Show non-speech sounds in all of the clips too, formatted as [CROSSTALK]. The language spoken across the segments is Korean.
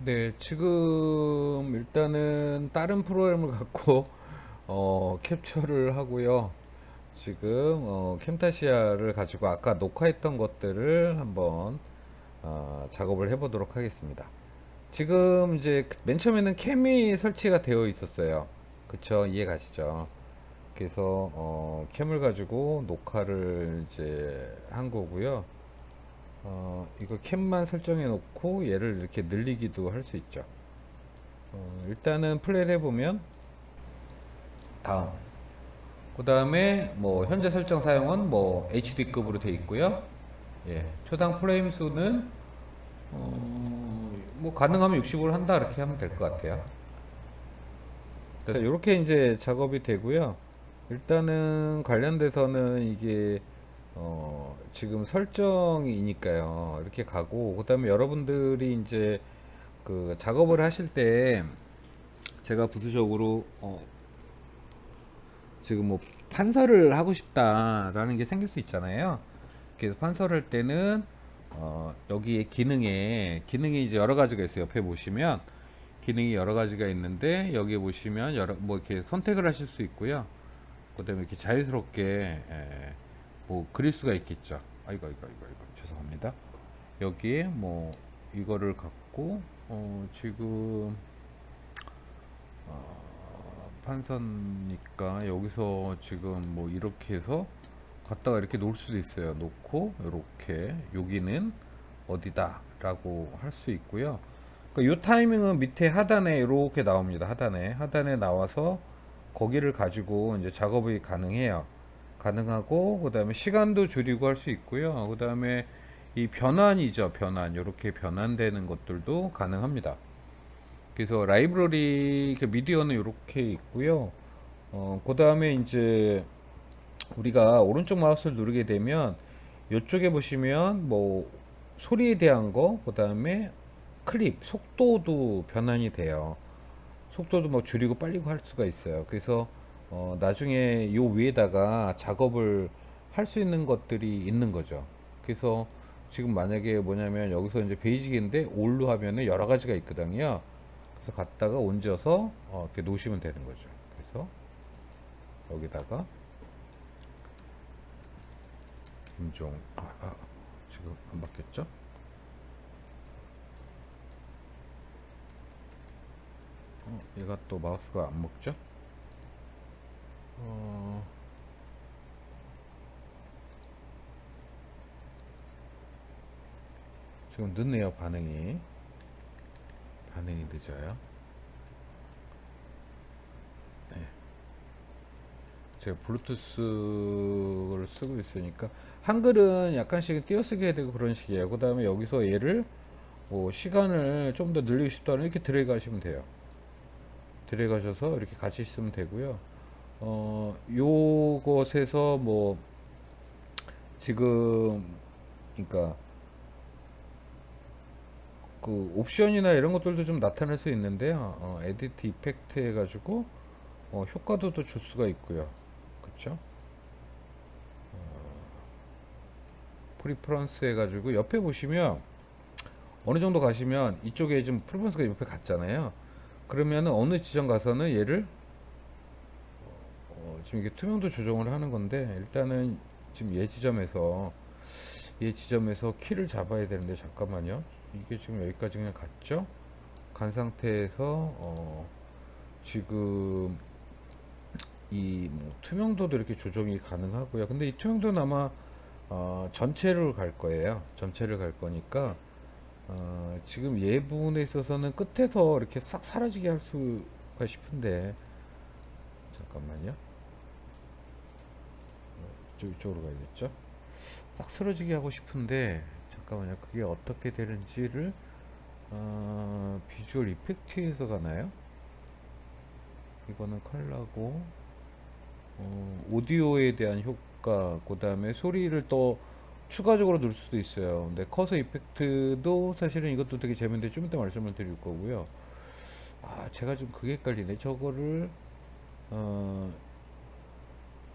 네, 지금 일단은 다른 프로그램을 갖고 [LAUGHS] 어, 캡처를 하고요. 지금 어, 캠타시아를 가지고 아까 녹화했던 것들을 한번 어, 작업을 해보도록 하겠습니다. 지금 이제 그맨 처음에는 캠이 설치가 되어 있었어요. 그쵸? 이해 가시죠? 그래서 어, 캠을 가지고 녹화를 이제 한 거고요. 어, 이거 캠만 설정해 놓고 얘를 이렇게 늘리기도 할 수 있죠. 어, 일단은 플레이를 해보면 다음. 그 다음에 뭐 현재 설정 사용은 뭐 HD급으로 돼 있고요. 예, 초당 프레임 수는 어, 뭐 가능하면 60으로 한다 이렇게 하면 될 것 같아요. 그래서 이렇게 이제 작업이 되고요. 일단은 관련돼서는 이게 어, 지금 설정이니까요. 이렇게 가고 그 다음에 여러분들이 이제 그 작업을 하실 때 제가 부수적으로 어, 지금 뭐 판서를 하고 싶다라는 게 생길 수 있잖아요. 그래서 판서를 할 때는 어, 여기에 기능에 기능이 이제 여러 가지가 있어요. 옆에 보시면 기능이 여러 가지가 있는데 여기 보시면 여러 뭐 이렇게 선택을 하실 수 있고요. 그다음에 이렇게 자유스럽게 에, 뭐 그릴 수가 있겠죠. 아이고 아이고 아이고 아이고 죄송합니다. 여기에 뭐 이거를 갖고 어, 지금 어, 판서니까 여기서 지금 뭐 이렇게 해서 갖다가 이렇게 놓을 수도 있어요. 놓고 이렇게 여기는 어디다라고 할 수 있고요. 그러니까 이 타이밍은 밑에 하단에 이렇게 나옵니다. 하단에 하단에 나와서 거기를 가지고 이제 작업이 가능해요. 가능하고 그다음에 시간도 줄이고 할 수 있고요. 그다음에 이 변환이죠. 변환. 이렇게 변환되는 것들도 가능합니다. 그래서 라이브러리 그 미디어는 이렇게 있고요. 어, 그다음에 이제 우리가 오른쪽 마우스를 누르게 되면 이쪽에 보시면 뭐 소리에 대한 거, 그다음에 클립, 속도도 변환이 돼요. 속도도 뭐 줄이고 빨리고 할 수가 있어요. 그래서 어, 나중에 요 위에다가 작업을 할 수 있는 것들이 있는 거죠. 그래서 지금 만약에 뭐냐면 여기서 이제 베이직인데 올로 하면은 여러 가지가 있거든요. 그래서 갖다가 얹어서 어, 이렇게 놓으시면 되는 거죠. 그래서 여기다가 김종 아, 아, 지금 안 바뀌었죠? 어, 얘가 또 마우스가 안 먹죠? 어, 지금 늦네요 반응이. 반응이 늦어요. 네. 제가 블루투스를 쓰고 있으니까 한글은 약간씩 띄어쓰기 해야 되고 그런 식이에요. 그 다음에 여기서 얘를 뭐 시간을 좀 더 늘리고 싶다면 이렇게 드래그 하시면 돼요. 드래그 하셔서 이렇게 같이 쓰면 되고요 어 요것에서 뭐 지금 그러니까 그 옵션이나 이런 것들도 좀 나타낼 수 있는데요. 어, 에디트 이펙트 해가지고 어, 효과도 또줄 수가 있고요. 그렇죠? 프리퍼런스 해가지고 옆에 보시면 어느 정도 가시면 이쪽에 지금 프리퍼런스가 옆에 갔잖아요. 그러면은 어느 지점 가서는 얘를 어, 지금 이게 투명도 조정을 하는 건데 일단은 지금 얘 지점에서 얘 지점에서 키를 잡아야 되는데 잠깐만요. 이게 지금 여기까지 그냥 갔죠? 간 상태에서 어, 지금 이 뭐 투명도도 이렇게 조정이 가능하고요. 근데 이 투명도는 아마 어, 전체를 갈 거예요. 전체를 갈 거니까 어, 지금 얘 부분에 있어서는 끝에서 이렇게 싹 사라지게 할 수가 싶은데 잠깐만요. 이쪽, 이쪽으로 가야겠죠? 싹 쓰러지게 하고 싶은데 잠깐만요. 그게 어떻게 되는지를 어, 비주얼 이펙트에서 가나요? 이거는 컬러고 어, 오디오에 대한 효과 그 다음에 소리를 또 추가적으로 넣을 수도 있어요. 근데 커서 이펙트도 사실은 이것도 되게 재밌는데 좀 이따 말씀을 드릴 거고요. 아 제가 좀 그게 헷갈리네. 저거를 어,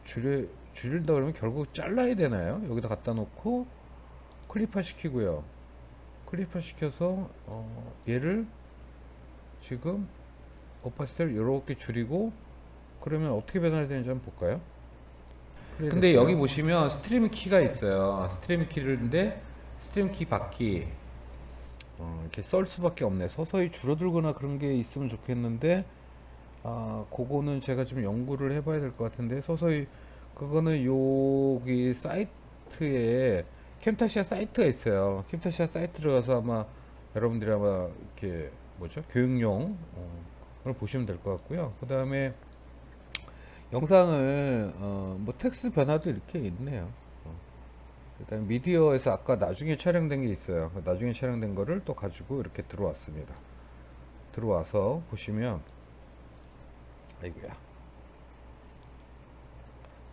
줄여 줄인다 그러면 결국 잘라야 되나요? 여기다 갖다 놓고 클립화 시키고요. 클립화 시켜서 어, 얘를 지금 오파시티를 이렇게 줄이고 그러면 어떻게 변화가 되는지 한번 볼까요? 근데 여기 보시면 스트림 키가 있어요. 스트림 키인데 스트림 키 받기 어, 이렇게 썰 수밖에 없네. 서서히 줄어들거나 그런 게 있으면 좋겠는데 아, 그거는 제가 좀 연구를 해봐야 될 것 같은데 서서히 그거는 여기 사이트에 캠타시아 사이트가 있어요. 캠타시아 사이트 들어가서 아마 여러분들이 아마 이렇게 뭐죠 교육용 어, 을 보시면 될 것 같고요. 그 다음에 영상을 어, 뭐 텍스트 변화도 이렇게 있네요. 어. 일단 미디어에서 아까 나중에 촬영된 게 있어요. 그 나중에 촬영된 거를 또 가지고 이렇게 들어왔습니다. 들어와서 보시면 아이고야.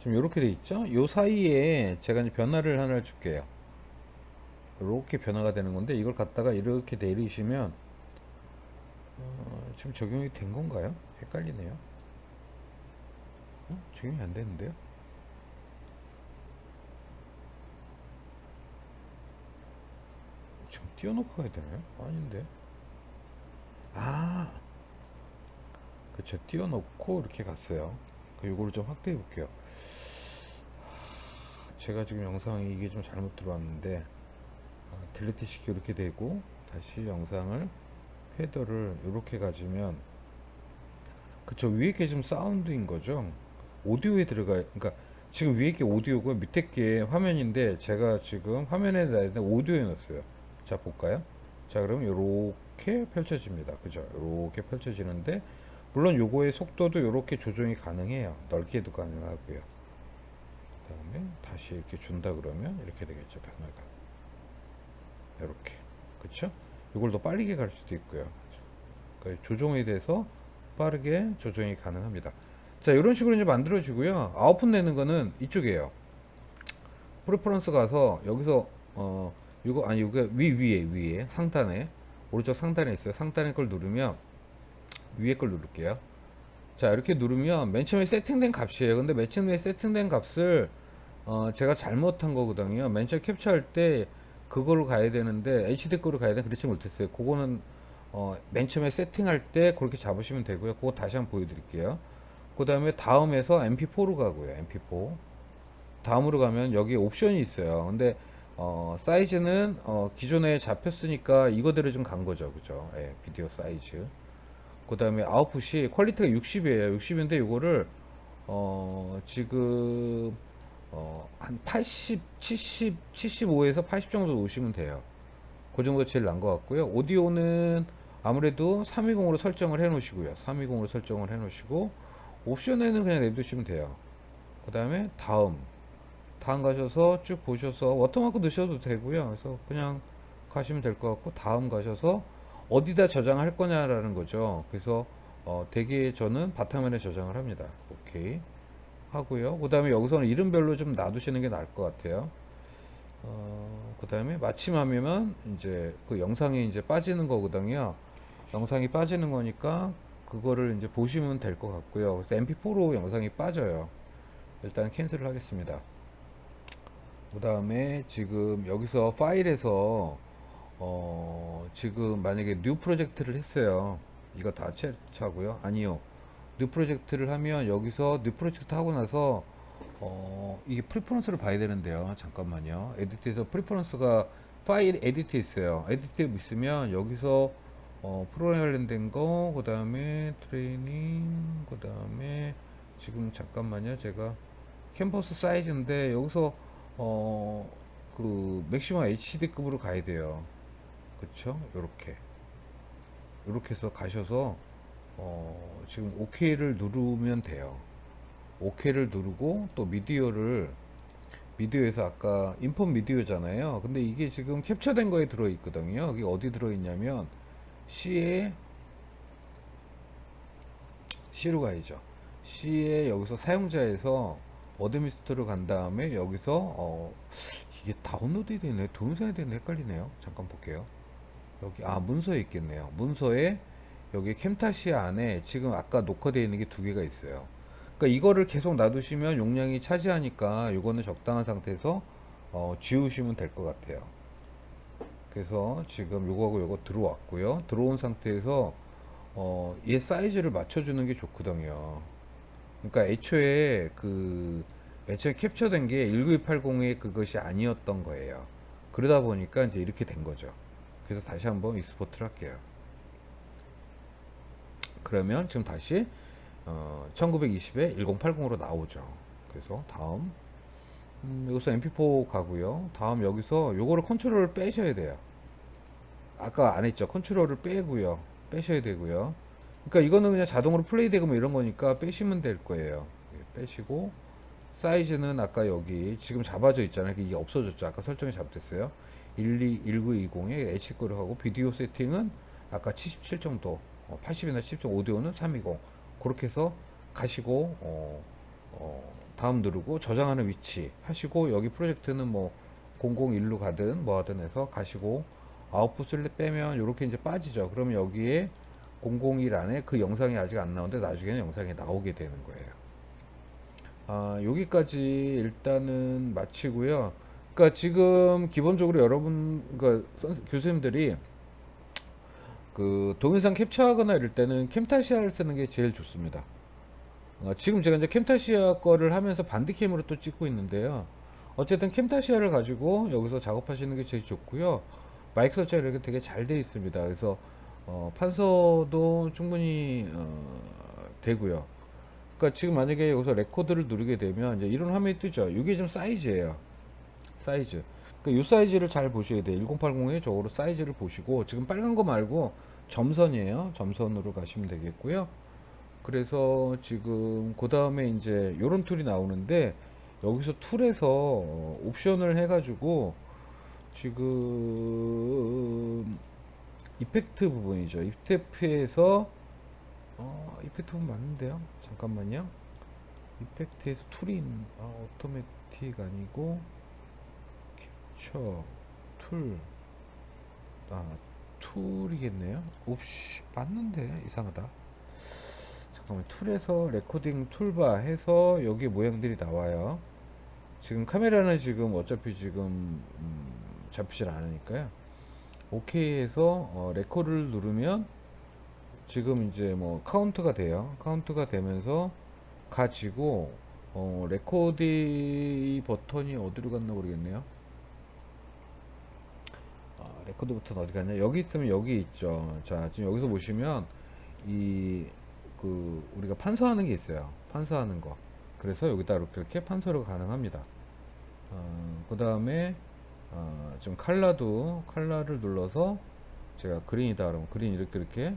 지금 이렇게 돼 있죠? 요 사이에 제가 이제 변화를 하나 줄게요. 이렇게 변화가 되는 건데 이걸 갖다가 이렇게 내리시면 어, 지금 적용이 된 건가요? 헷갈리네요. 어? 적용이 안 되는데요? 지금 띄워놓고 가야 되나요? 아닌데. 아, 그쵸. 띄워놓고 이렇게 갔어요. 그 요거를 좀 확대해 볼게요. 제가 지금 영상이 이게 좀 잘못 들어왔는데 아, 딜리트 시키 이렇게 되고 다시 영상을 헤더를 이렇게 가지면 그쵸 위에 게 지금 사운드인 거죠? 오디오에 들어가 그러니까 지금 위에 게 오디오고 밑에 게 화면인데 제가 지금 화면에 되 오디오에 넣었어요. 자 볼까요? 자 그럼 이렇게 펼쳐집니다. 그죠? 이렇게 펼쳐지는데 물론 요거의 속도도 이렇게 조정이 가능해요. 넓게도 가능하고요. 그 다음에 다시 이렇게 준다 그러면 이렇게 되겠죠 변화가. 이렇게. 그쵸? 이걸 더 빠르게 갈 수도 있고요. 그러니까 조정에 대해서 빠르게 조정이 가능합니다. 자 이런 식으로 이제 만들어 주고요. 아웃풋 내는 거는 이쪽이에요. 프레퍼런스 가서 여기서 어 이거 아니 이거 위 위에 위에 상단에 오른쪽 상단에 있어요. 상단에 걸 누르면 위에 걸 누를게요. 자 이렇게 누르면 맨 처음에 세팅된 값이에요. 근데 맨 처음에 세팅된 값을 어 제가 잘못한 거거든요. 맨 처음에 캡처할 때 그걸로 가야 되는데 HD 거로 가야 돼 그렇지 못했어요. 그거는 어, 맨 처음에 세팅할 때 그렇게 잡으시면 되고요. 그거 다시 한번 보여드릴게요. 그 다음에 다음에서 mp4로 가고요 mp4 다음으로 가면 여기 옵션이 있어요. 근데 어, 사이즈는 어, 기존에 잡혔으니까 이거대로 좀 간 거죠. 그죠? 예, 비디오 사이즈. 그 다음에 아웃풋이 퀄리티가 60이에요. 60인데 이거를 어, 지금 어, 한 80, 70, 75에서 80 정도 놓으시면 돼요. 그 정도 제일 난 것 같고요. 오디오는 아무래도 320으로 설정을 해 놓으시고요. 320으로 설정을 해 놓으시고, 옵션에는 그냥 내두시면 돼요. 그 다음에 다음. 다음 가셔서 쭉 보셔서 워터마크 넣으셔도 되고요. 그래서 그냥 가시면 될 것 같고, 다음 가셔서 어디다 저장할 거냐라는 거죠. 그래서 어, 대개 저는 바탕화면에 저장을 합니다. 오케이. 하고요. 그 다음에 여기서는 이름별로 좀 놔두시는 게 나을 것 같아요. 어, 그 다음에 마침 하면 이제 그 영상이 이제 빠지는 거거든요. 영상이 빠지는 거니까 그거를 이제 보시면 될 것 같고요. 그래서 mp4로 영상이 빠져요. 일단 캔슬을 하겠습니다. 그 다음에 지금 여기서 파일에서 어, 지금 만약에 뉴 프로젝트를 했어요. 이거 다 채차고요. 아니요. 뉴 프로젝트를 하면 여기서 뉴 프로젝트 하고 나서 어 이게 프리퍼런스를 봐야 되는데요. 잠깐만요. 에디트에서 프리퍼런스가 파일 에디트 있어요. 에디트 있으면 여기서 어 프로그램 관련된 거 그 다음에 트레이닝 그 다음에 지금 잠깐만요. 제가 캠퍼스 사이즈인데 여기서 어 그 맥시멈 HD급으로 가야 돼요. 그쵸? 요렇게. 요렇게 해서 가셔서 어, 지금 OK를 누르면 돼요. OK를 누르고 또 미디어를 미디어에서 아까 인풋 미디어잖아요. 근데 이게 지금 캡처된 거에 들어 있거든요. 여기 어디 들어 있냐면 C에 C로 가야죠. C에 여기서 사용자에서 어드미스터로 간 다음에 여기서 어 이게 다운로드 되네 동영상이 되네 헷갈리네요. 잠깐 볼게요. 여기 아 문서에 있겠네요. 문서에 여기 캠타시아 안에 지금 아까 녹화되어 있는 게 두 개가 있어요. 그러니까 이거를 계속 놔두시면 용량이 차지하니까 이거는 적당한 상태에서 어, 지우시면 될 것 같아요. 그래서 지금 요거하고 요거 들어왔고요. 들어온 상태에서 어, 얘 사이즈를 맞춰주는 게 좋거든요. 그러니까 애초에 그 애초에 캡처된 게 19280의 그것이 아니었던 거예요. 그러다 보니까 이제 이렇게 된 거죠. 그래서 다시 한번 익스포트를 할게요. 그러면 지금 다시 어, 1920에 1080으로 나오죠. 그래서 다음 음, 여기서 MP4 가고요. 다음 여기서 요거를 컨트롤을 빼셔야 돼요. 아까 안 했죠. 컨트롤을 빼고요. 빼셔야 되고요. 그러니까 이거는 그냥 자동으로 플레이 되고 뭐 이런 거니까 빼시면 될 거예요. 예, 빼시고 사이즈는 아까 여기 지금 잡아져 있잖아요. 이게 없어졌죠. 아까 설정이 잘못됐어요. 12 1920에 H 거를 하고 비디오 세팅은 아까 77 정도, 어, 80이나 70 오디오는 320 그렇게 해서 가시고 어, 어, 다음 누르고 저장하는 위치 하시고 여기 프로젝트는 뭐 001로 가든 뭐 하든 해서 가시고 아웃풋을 빼면 이렇게 이제 빠지죠. 그러면 여기에 001 안에 그 영상이 아직 안 나오는데 나중에는 영상이 나오게 되는 거예요. 아, 여기까지 일단은 마치고요. 그러니까 지금 기본적으로 여러분, 그러니까 선- 교수님들이 그 동영상 캡처하거나 이럴 때는 캠타시아를 쓰는 게 제일 좋습니다. 어, 지금 제가 이제 캠타시아 거를 하면서 반디캠으로 또 찍고 있는데요. 어쨌든 캠타시아를 가지고 여기서 작업하시는 게 제일 좋고요. 마이크 설치가 이렇게 되게 잘돼 있습니다. 그래서 어, 판서도 충분히 어, 되고요. 그러니까 지금 만약에 여기서 레코드를 누르게 되면 이제 이런 화면이 뜨죠. 이게 좀 사이즈예요. 사이즈. 그러니까 이 사이즈를 잘 보셔야 돼요. 1080의 저거로 사이즈를 보시고 지금 빨간 거 말고 점선이에요. 점선으로 가시면 되겠고요. 그래서 지금 그 다음에 이제 요런 툴이 나오는데 여기서 툴에서 어, 옵션을 해가지고 지금 이펙트 부분이죠. 이펙트에서 어, 이펙트 부분 맞는데요. 잠깐만요. 이펙트에서 있- 아, 오토매틱 아니고 캡처 툴. 아, 툴이겠네요. 옵시 맞는데 이상하다. 잠깐만 툴에서 레코딩 툴바 해서 여기 모양들이 나와요. 지금 카메라는 지금 어차피 지금 음, 잡히질 않으니까요. 오케이 해서 어, 레코드를 누르면 지금 이제 뭐 카운트가 돼요. 카운트가 되면서 가지고 어, 레코드 버튼이 어디로 갔나 모르겠네요. 아, 레코드 버튼 어디 갔냐? 여기 있으면 여기 있죠. 자, 지금 여기서 보시면 이 그 우리가 판서하는 게 있어요. 판서하는 거. 그래서 여기다 이렇게, 이렇게 판서가 가능합니다. 어, 그 다음에 어, 지금 칼라도 칼라를 눌러서 제가 그린이다 그러면 그린 이렇게 이렇게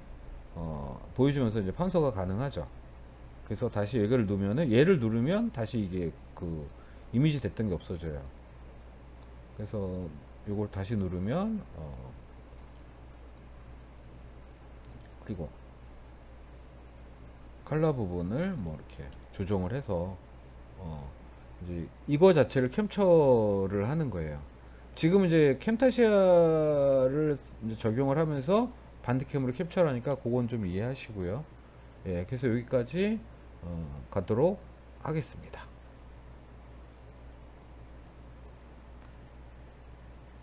어, 보여주면서 이제 판서가 가능하죠. 그래서 다시 얘를 누르면은 얘를 누르면 다시 이게 그 이미지 됐던 게 없어져요. 그래서 요걸 다시 누르면 어 이거 칼라 부분을 뭐 이렇게 조정을 해서 어 이제 이거 자체를 캡처를 하는 거예요. 지금 이제 캠타시아를 이제 적용을 하면서 반디캠으로 캡처를 하니까 그건 좀 이해하시고요. 예, 그래서 여기까지 어, 가도록 하겠습니다.